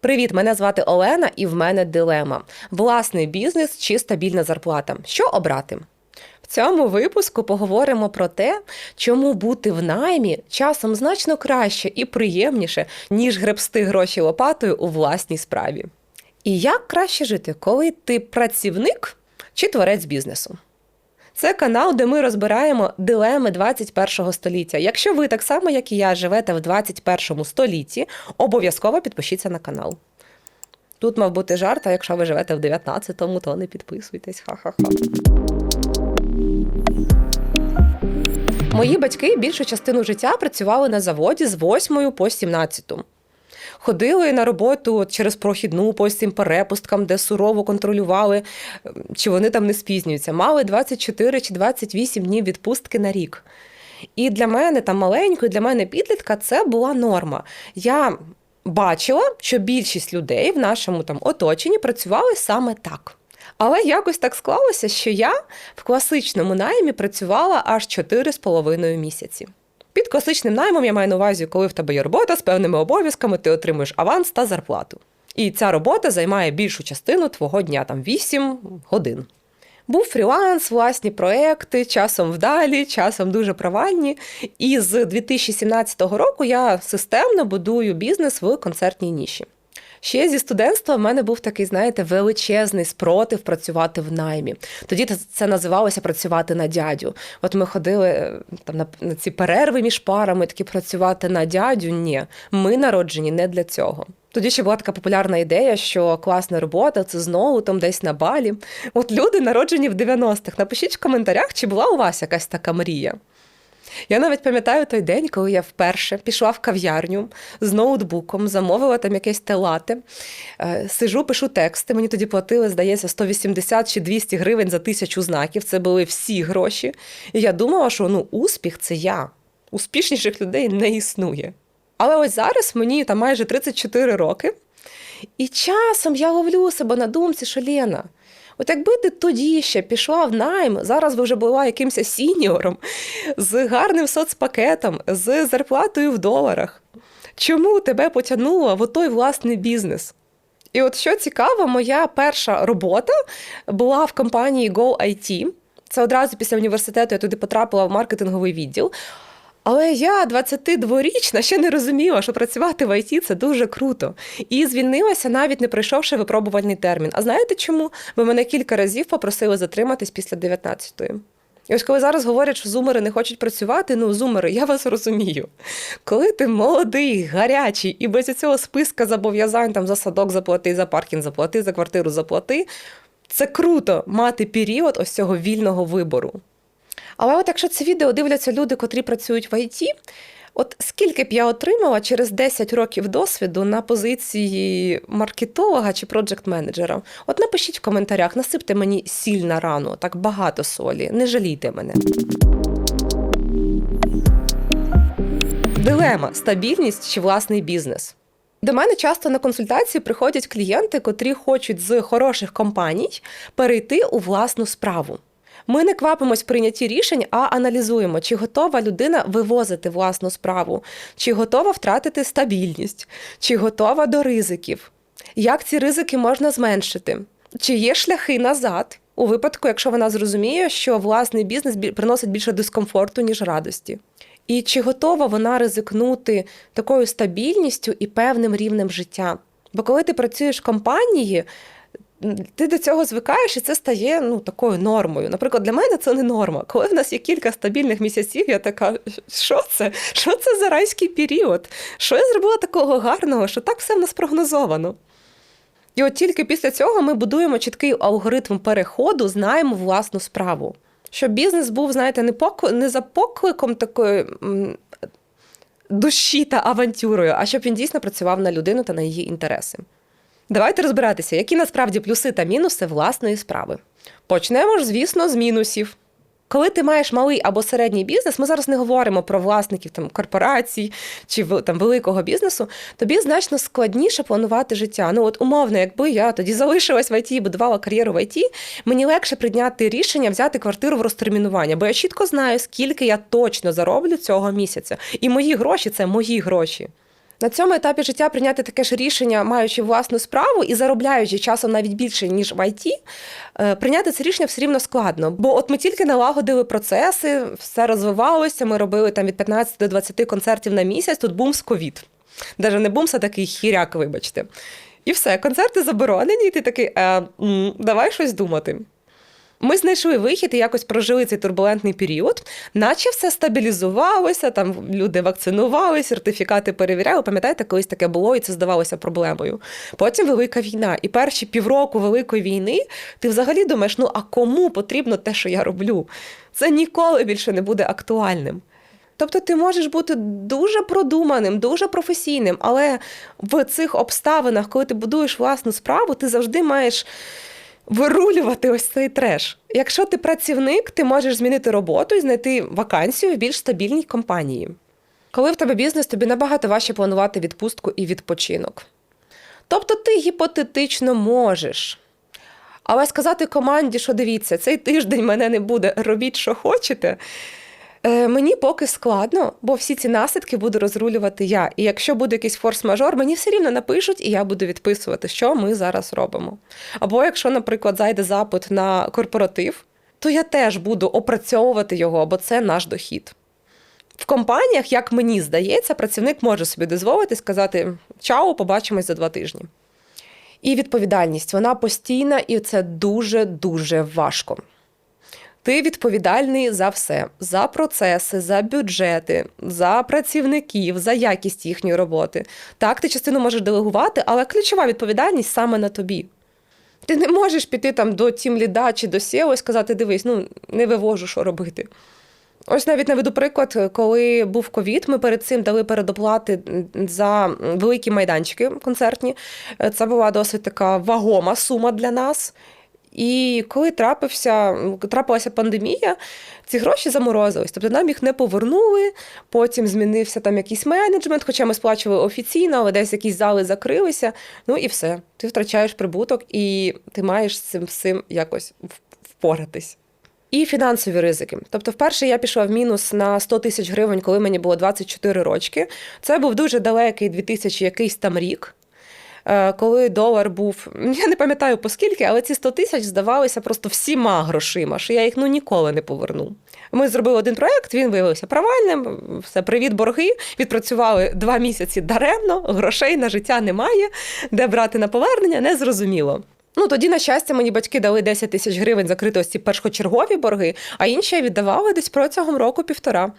Привіт, мене звати Олена, і в мене дилема: власний бізнес чи стабільна зарплата. Що обрати? В цьому випуску поговоримо про те, чому бути в наймі часом значно краще і приємніше, ніж гребсти гроші лопатою у власній справі. І як краще жити, коли ти працівник чи творець бізнесу? Це канал, де ми розбираємо дилеми 21 століття. Якщо ви так само, як і я, живете в 21 столітті, обов'язково підпишіться на канал. Тут мав бути жарт, а якщо ви живете в 19-му, то не підписуйтесь. Ха-ха-ха. Мої батьки більшу частину життя працювали на заводі з 8 по 17. Ходили на роботу от через прохідну по цим перепусткам, де сурово контролювали, ем, чи вони там не спізнюються. Мали 24 чи 28 днів відпустки на рік. І для мене там маленької, для мене підлітка це була норма. Я бачила, що більшість людей в нашому там оточенні працювали саме так. Але якось так склалося, що я в класичному наймі працювала аж 4,5 місяці. Під класичним наймом я маю на увазі, коли в тебе є робота з певними обов'язками, ти отримуєш аванс та зарплату. І ця робота займає більшу частину твого дня, там 8 годин. Був фріланс, власні проекти, часом вдалі, часом дуже провальні. І з 2017 року я системно будую бізнес в концертній ніші. Ще зі студентства в мене був такий, знаєте, величезний спротив працювати в наймі. Тоді це називалося працювати на дядю. От ми ходили е, там на, на ці перерви між парами, такі працювати на дядю. Ні, ми народжені не для цього. Тоді ще була така популярна ідея, що класна робота це знову там десь на балі. От люди народжені в 90-х. Напишіть в коментарях, чи була у вас якась така мрія. Я навіть пам'ятаю той день, коли я вперше пішла в кав'ярню з ноутбуком, замовила там якесь телате, е, сижу, пишу тексти. Мені тоді платили, здається, 180 чи 200 гривень за тисячу знаків. Це були всі гроші. І я думала, що ну, успіх це я. Успішніших людей не існує. Але ось зараз мені там майже 34 роки, і часом я ловлю себе на думці, що Лена, От якби ти тоді ще пішла в найм, зараз би вже була якимось сіньором з гарним соцпакетом, з зарплатою в доларах. Чому тебе потягнуло в той власний бізнес? І от що цікаво, моя перша робота була в компанії GoIT. Це одразу після університету я туди потрапила в маркетинговий відділ. Але я 22-річна ще не розуміла, що працювати в ІТ – це дуже круто. І звільнилася, навіть не пройшовши випробувальний термін. А знаєте чому? Ви мене кілька разів попросили затриматись після 19-ї. І ось коли зараз говорять, що зумери не хочуть працювати, ну зумери, я вас розумію. Коли ти молодий, гарячий і без цього списка зобов'язань там за садок заплати, за паркінг заплати, за квартиру заплати, це круто мати період ось цього вільного вибору. Але от якщо це відео дивляться люди, котрі працюють в ІТ, от скільки б я отримала через 10 років досвіду на позиції маркетолога чи проджект-менеджера? От напишіть в коментарях, насипте мені сіль на рану, так багато солі, не жалійте мене. Дилема стабільність чи власний бізнес. До мене часто на консультації приходять клієнти, котрі хочуть з хороших компаній перейти у власну справу. Ми не квапимось в прийнятті рішень, а аналізуємо, чи готова людина вивозити власну справу, чи готова втратити стабільність, чи готова до ризиків, як ці ризики можна зменшити, чи є шляхи назад у випадку, якщо вона зрозуміє, що власний бізнес приносить більше дискомфорту, ніж радості. І чи готова вона ризикнути такою стабільністю і певним рівнем життя? Бо коли ти працюєш в компанії, ти до цього звикаєш, і це стає ну, такою нормою. Наприклад, для мене це не норма. Коли в нас є кілька стабільних місяців, я така, що це? Що це за райський період? Що я зробила такого гарного, що так все в нас прогнозовано? І от тільки після цього ми будуємо чіткий алгоритм переходу, знаємо власну справу. Щоб бізнес був, знаєте, не покли... не за покликом такої душі та авантюрою, а щоб він дійсно працював на людину та на її інтереси. Давайте розбиратися, які насправді плюси та мінуси власної справи. Почнемо ж, звісно, з мінусів. Коли ти маєш малий або середній бізнес, ми зараз не говоримо про власників там корпорацій чи там великого бізнесу. Тобі значно складніше планувати життя. Ну от умовно, якби я тоді залишилась в ІТ і будувала кар'єру в ІТ, мені легше прийняти рішення взяти квартиру в розтермінування, бо я чітко знаю, скільки я точно зароблю цього місяця. І мої гроші це мої гроші. На цьому етапі життя прийняти таке ж рішення, маючи власну справу і заробляючи часом навіть більше, ніж в ІТ, е, прийняти це рішення все рівно складно. Бо от ми тільки налагодили процеси, все розвивалося. Ми робили там від 15 до 20 концертів на місяць. Тут бумс ковід. Даже не бумс, а такий хіряк, вибачте. І все, концерти заборонені, і ти такий, е, давай щось думати. Ми знайшли вихід і якось прожили цей турбулентний період, наче все стабілізувалося, там люди вакцинували, сертифікати перевіряли. Пам'ятаєте, колись таке було, і це здавалося проблемою. Потім велика війна. І перші півроку великої війни ти взагалі думаєш, ну а кому потрібно те, що я роблю? Це ніколи більше не буде актуальним. Тобто ти можеш бути дуже продуманим, дуже професійним, але в цих обставинах, коли ти будуєш власну справу, ти завжди маєш вирулювати ось цей треш. Якщо ти працівник, ти можеш змінити роботу і знайти вакансію в більш стабільній компанії. Коли в тебе бізнес, тобі набагато важче планувати відпустку і відпочинок. Тобто ти гіпотетично можеш. Але сказати команді, що дивіться, цей тиждень мене не буде, робіть, що хочете. Е, Мені поки складно, бо всі ці наслідки буду розрулювати я. І якщо буде якийсь форс-мажор, мені все рівно напишуть, і я буду відписувати, що ми зараз робимо. Або якщо, наприклад, зайде запит на корпоратив, то я теж буду опрацьовувати його, бо це наш дохід. В компаніях, як мені здається, працівник може собі дозволити сказати Чао, побачимось за два тижні. І відповідальність вона постійна, і це дуже дуже важко. Ти відповідальний за все: за процеси, за бюджети, за працівників, за якість їхньої роботи. Так, ти частину можеш делегувати, але ключова відповідальність саме на тобі. Ти не можеш піти там до тімліда чи до SEO і сказати: дивись, ну не вивожу, що робити. Ось навіть наведу приклад, коли був ковід, ми перед цим дали передоплати за великі майданчики концертні. Це була досить така вагома сума для нас. І коли трапився, трапилася пандемія, ці гроші заморозились. Тобто нам їх не повернули, потім змінився там якийсь менеджмент, хоча ми сплачували офіційно, але десь якісь зали закрилися. Ну і все. Ти втрачаєш прибуток, і ти маєш з цим всім якось впоратись. І фінансові ризики. Тобто, вперше я пішла в мінус на 100 тисяч гривень, коли мені було 24 рочки. Це був дуже далекий 2000 якийсь там рік. Коли долар був, я не пам'ятаю по скільки, але ці 100 тисяч здавалися просто всіма грошима, що я їх ну ніколи не поверну. Ми зробили один проект, він виявився провальним. Все, привіт, борги. Відпрацювали два місяці даремно, грошей на життя немає, де брати на повернення, не зрозуміло. Ну тоді, на щастя, мені батьки дали 10 тисяч гривень ці першочергові борги, а інші я віддавала десь протягом року-півтора.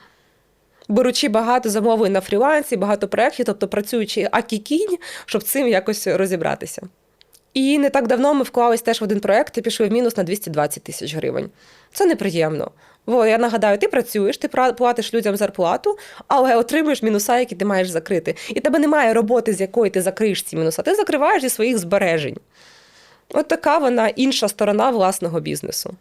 Беручи багато замовлень на фрілансі, багато проєктів, тобто працюючи акікінь, щоб цим якось розібратися. І не так давно ми вклались теж в один проєкт і пішли в мінус на 220 тисяч гривень. Це неприємно. Бо я нагадаю, ти працюєш, ти платиш людям зарплату, але отримуєш мінуса, які ти маєш закрити. І тебе немає роботи, з якої ти закриєш ці мінуса. Ти закриваєш зі своїх збережень. От така вона інша сторона власного бізнесу.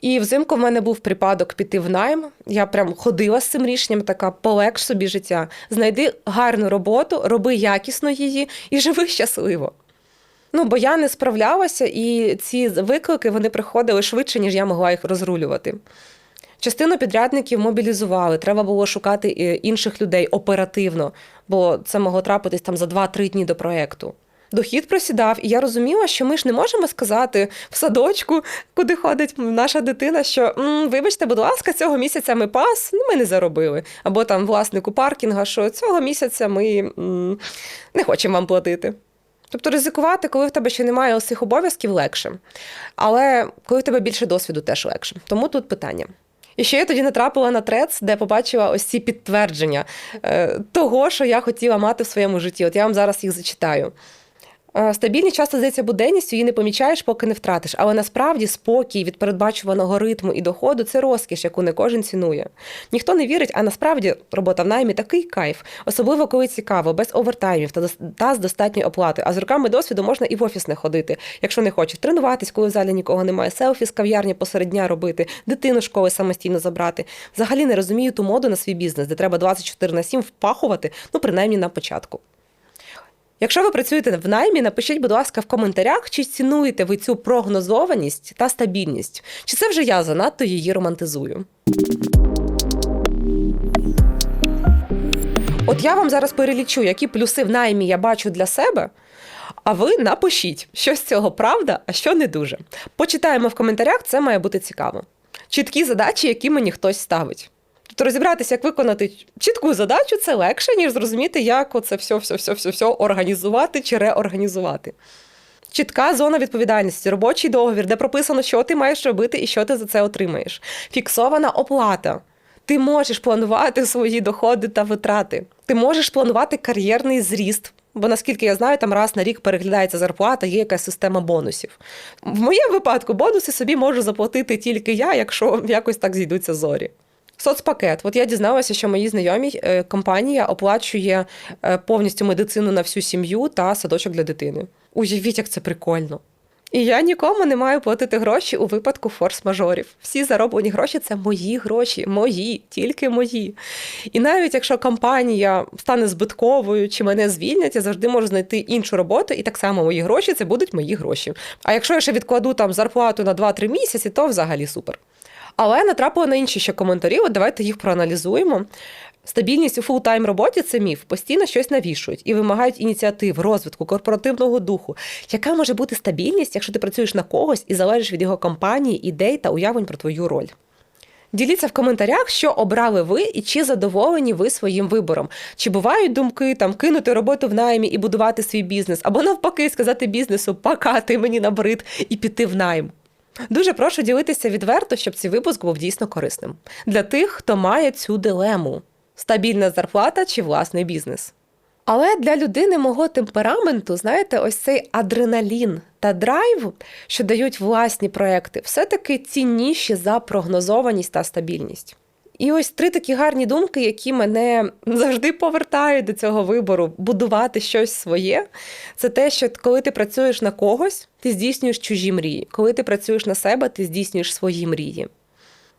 І взимку в мене був припадок піти в найм. Я прям ходила з цим рішенням, така полегш собі життя. Знайди гарну роботу, роби якісно її і живи щасливо. Ну, бо я не справлялася, і ці виклики вони приходили швидше, ніж я могла їх розрулювати. Частину підрядників мобілізували, треба було шукати інших людей оперативно, бо це могло трапитись там за 2-3 дні до проєкту. Дохід просідав, і я розуміла, що ми ж не можемо сказати в садочку, куди ходить наша дитина, що вибачте, будь ласка, цього місяця ми пас, ну ми не заробили. Або там власнику паркінга, що цього місяця ми не хочемо вам платити. Тобто ризикувати, коли в тебе ще немає усіх обов'язків, легше. Але коли в тебе більше досвіду, теж легше. Тому тут питання. І ще я тоді натрапила на трец, де побачила ось ці підтвердження е, того, що я хотіла мати в своєму житті. От я вам зараз їх зачитаю. Стабільність часто здається буденністю, її не помічаєш, поки не втратиш. Але насправді спокій від передбачуваного ритму і доходу це розкіш, яку не кожен цінує. Ніхто не вірить, а насправді робота в наймі такий кайф, особливо коли цікаво, без овертаймів та з достатньою оплатою. А з руками досвіду можна і в офіс не ходити, якщо не хочеш тренуватись, коли в залі нікого немає, селфі з кав'ярні посеред дня робити, дитину школи самостійно забрати. Взагалі не розумію ту моду на свій бізнес, де треба 24 на 7 впахувати, ну принаймні на початку. Якщо ви працюєте в наймі, напишіть, будь ласка, в коментарях, чи цінуєте ви цю прогнозованість та стабільність, чи це вже я занадто її романтизую. От я вам зараз перелічу, які плюси в наймі я бачу для себе. А ви напишіть, що з цього правда, а що не дуже. Почитаємо в коментарях, це має бути цікаво. Чіткі задачі, які мені хтось ставить. Тобто розібратися, як виконати чітку задачу, це легше, ніж зрозуміти, як оце все, все, все, все, все організувати чи реорганізувати. Чітка зона відповідальності, робочий договір, де прописано, що ти маєш робити і що ти за це отримаєш. Фіксована оплата. Ти можеш планувати свої доходи та витрати. Ти можеш планувати кар'єрний зріст. Бо наскільки я знаю, там раз на рік переглядається зарплата, є якась система бонусів. В моєму випадку бонуси собі можу заплатити тільки я, якщо якось так зійдуться зорі. Соцпакет. От я дізналася, що моїй знайомій е, компанія оплачує е, повністю медицину на всю сім'ю та садочок для дитини. Уявіть, як це прикольно. І я нікому не маю платити гроші у випадку форс-мажорів. Всі зароблені гроші це мої гроші, мої, тільки мої. І навіть якщо компанія стане збитковою чи мене звільнять, я завжди можу знайти іншу роботу, і так само мої гроші це будуть мої гроші. А якщо я ще відкладу там зарплату на 2-3 місяці, то взагалі супер. Але натрапила на інші ще коментарі. От давайте їх проаналізуємо. Стабільність у фултайм роботі це міф. Постійно щось навішують і вимагають ініціатив, розвитку, корпоративного духу. Яка може бути стабільність, якщо ти працюєш на когось і залежиш від його компанії, ідей та уявлень про твою роль? Діліться в коментарях, що обрали ви і чи задоволені ви своїм вибором. Чи бувають думки там кинути роботу в наймі і будувати свій бізнес, або навпаки, сказати бізнесу «пока, ти мені набрид і піти в найм. Дуже прошу ділитися відверто, щоб цей випуск був дійсно корисним для тих, хто має цю дилему: стабільна зарплата чи власний бізнес. Але для людини мого темпераменту, знаєте, ось цей адреналін та драйв, що дають власні проекти, все-таки цінніші за прогнозованість та стабільність. І ось три такі гарні думки, які мене завжди повертають до цього вибору будувати щось своє. Це те, що коли ти працюєш на когось, ти здійснюєш чужі мрії. Коли ти працюєш на себе, ти здійснюєш свої мрії.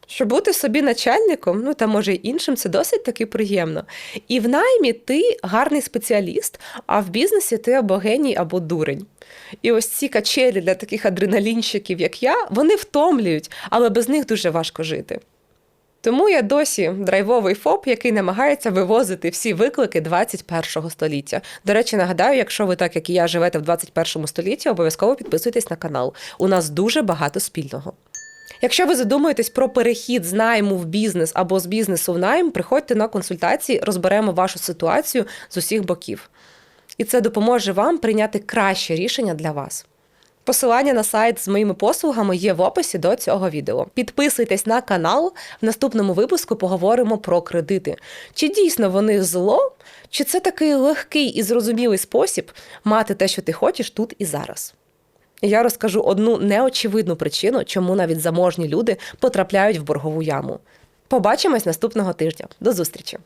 Щоб бути собі начальником, ну та може й іншим, це досить таки приємно. І в наймі ти гарний спеціаліст, а в бізнесі ти або геній, або дурень. І ось ці качелі для таких адреналінщиків, як я, вони втомлюють, але без них дуже важко жити. Тому я досі драйвовий ФОП, який намагається вивозити всі виклики 21 століття. До речі, нагадаю, якщо ви так як і я живете в 21 столітті, обов'язково підписуйтесь на канал. У нас дуже багато спільного. Якщо ви задумуєтесь про перехід з найму в бізнес або з бізнесу в найм, приходьте на консультації, розберемо вашу ситуацію з усіх боків. І це допоможе вам прийняти краще рішення для вас. Посилання на сайт з моїми послугами є в описі до цього відео. Підписуйтесь на канал. В наступному випуску поговоримо про кредити. Чи дійсно вони зло, чи це такий легкий і зрозумілий спосіб мати те, що ти хочеш тут і зараз. Я розкажу одну неочевидну причину, чому навіть заможні люди потрапляють в боргову яму. Побачимось наступного тижня. До зустрічі!